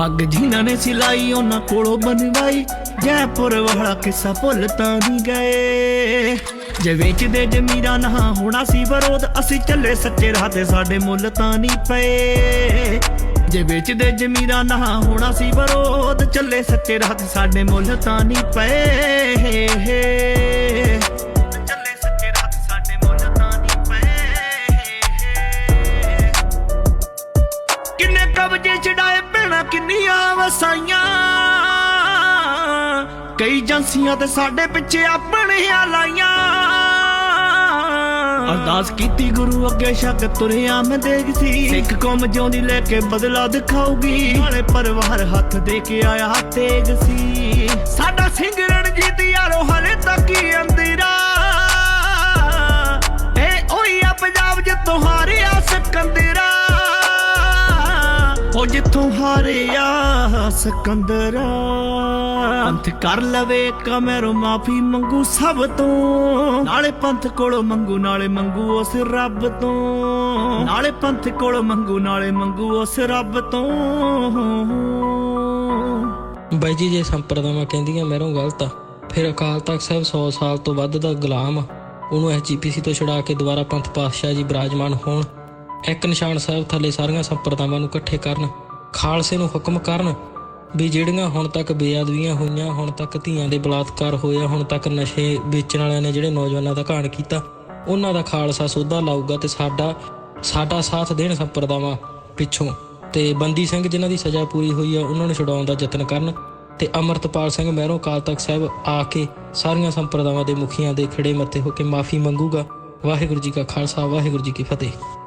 ਪੱਗ ਜਿਨ੍ਹਾਂ ਨੇ ਸਿਲਾਈ, ਉਹਨਾਂ ਕੋਲੋਂ ਬਣਵਾਈ। ਜੈਪੁਰ ਵਾਲਾ ਕਿੱਸਾ ਭੁੱਲ ਤਾਂ ਨਹੀਂ ਗਏ। ਜੇ ਵੇਚਦੇ ਜਮੀਰਾ ਨਾ ਹੋਣਾ ਸੀ ਵਿਰੋਧ, ਅਸੀਂ ਚੱਲੇ ਸੱਚੇ ਰਾਹ ਤੇ ਸਾਡੇ ਮੁੱਲ ਤਾਂ ਨਹੀਂ ਪਏ। ਜੇ ਵੇਚਦੇ ਜਮੀਰਾ ਨਾ ਹੋਣਾ ਸੀ ਵਿਰੋਧ, ਚੱਲੇ ਸੱਚੇ ਰਾਹ ਤੇ ਸਾਡੇ ਮੁੱਲ ਤਾਂ ਨਹੀਂ ਪਏ। ਕਬਜੇ ਛਡਾਏ ਭੈਣਾ ਕਿੰਨੀਆਂ ਵਸਾਈਆਂ। ਕਈ ਏਜੰਸੀਆਂ ਤੇ ਸਾਡੇ ਪਿੱਛੇ ਆਪਣੀਆਂ ਲਾਈਆਂ। ਅਰਦਾਸ ਕੀਤੀ ਗੁਰੂ ਅੱਗੇ ਸ਼ੱਕ ਤੁਰਿਆ, ਮੈਂ ਦੇਖ ਸੀ। ਸਿੱਖ ਕੌਮ ਜਿਉਂਦੀ ਲੈ ਕੇ ਬਦਲਾ ਦਿਖਾਊਗੀ। ਨਾਲੇ ਪਰਿਵਾਰ ਹੱਥ ਦੇ ਕੇ ਆਇਆ ਤੇਗ ਸੀ। ਸਾਡਾ ਸਿੰਘ ਰਣਜੀਤ ਹਾਰਿਆ ਸਿਕੰਦਰਾ। ਪੰਥ ਕਰ ਲਵੇ ਕਮਰੋ, ਮਾਫੀ ਮੰਗੂ ਸਭ ਤੋਂ। ਨਾਲੇ ਪੰਥ ਕੋਲੋਂ ਮੰਗੂ, ਨਾਲੇ ਮੰਗੂ ਉਸ ਰੱਬ ਤੋਂ। ਨਾਲੇ ਪੰਥ ਕੋਲੋਂ ਮੰਗੂ, ਨਾਲੇ ਮੰਗੂ ਉਸ ਰੱਬ ਤੋਂ। ਬਾਈ ਜੀ, ਜੇ ਸੰਪਰਦਾਵਾਂ ਕਹਿੰਦੀਆਂ ਮੈਰੋਂ ਗਲਤ ਆ, ਫਿਰ ਅਕਾਲ ਤਖਤ ਸਾਹਿਬ 100 ਸਾਲ ਤੋਂ ਵੱਧ ਦਾ ਗੁਲਾਮ ਆ। ਉਹਨੂੰ ਐਸਜੀਪੀਸੀ ਤੋਂ ਛੁਡਾ ਕੇ ਦੁਬਾਰਾ ਪੰਥ ਪਾਤਸ਼ਾਹ ਜੀ ਬਿਰਾਜਮਾਨ ਹੋਣ। ਇੱਕ ਨਿਸ਼ਾਨ ਸਾਹਿਬ ਥੱਲੇ ਸਾਰੀਆਂ ਸੰਪਰਦਾਵਾਂ ਨੂੰ ਇਕੱਠੇ ਕਰਨ। ਖਾਲਸੇ ਨੂੰ ਹੁਕਮ ਕਰਨ ਵੀ ਜਿਹੜੀਆਂ ਹੁਣ ਤੱਕ ਬੇਅਦਬੀਆਂ ਹੋਈਆਂ, ਹੁਣ ਤੱਕ ਧੀਆਂ ਦੇ ਬਲਾਤਕਾਰ ਹੋਇਆ, ਹੁਣ ਤੱਕ ਨਸ਼ੇ ਵੇਚਣ ਵਾਲਿਆਂ ਨੇ ਜਿਹੜੇ ਨੌਜਵਾਨਾਂ ਦਾ ਘਾਣ ਕੀਤਾ, ਉਹਨਾਂ ਦਾ ਖਾਲਸਾ ਸੋਧਾ ਲਾਊਗਾ ਤੇ ਸਾਡਾ ਸਾਡਾ ਸਾਥ ਦੇਣ ਸੰਪਰਦਾਵਾਂ ਪਿੱਛੋਂ। ਤੇ ਬੰਦੀ ਸਿੰਘ ਜਿਨ੍ਹਾਂ ਦੀ ਸਜ਼ਾ ਪੂਰੀ ਹੋਈ ਆ, ਉਹਨਾਂ ਨੂੰ ਛੁਡਾਉਣ ਦਾ ਯਤਨ ਕਰਨ ਤੇ ਅਮਰਤਪਾਲ ਸਿੰਘ ਮਹਿਰੋਂ ਕਾਲ ਤਖਤ ਸਾਹਿਬ ਆ ਕੇ ਸਾਰੀਆਂ ਸੰਪਰਦਾਵਾਂ ਦੇ ਮੁਖੀਆਂ ਦੇ ਖੜੇ ਮੱਥੇ ਹੋ ਕੇ ਮਾਫੀ ਮੰਗੂਗਾ। ਵਾਹਿਗੁਰੂ ਜੀ ਕਾ ਖਾਲਸਾ, ਵਾਹਿਗੁਰੂ ਜੀ ਕੀ ਫਤਿਹ।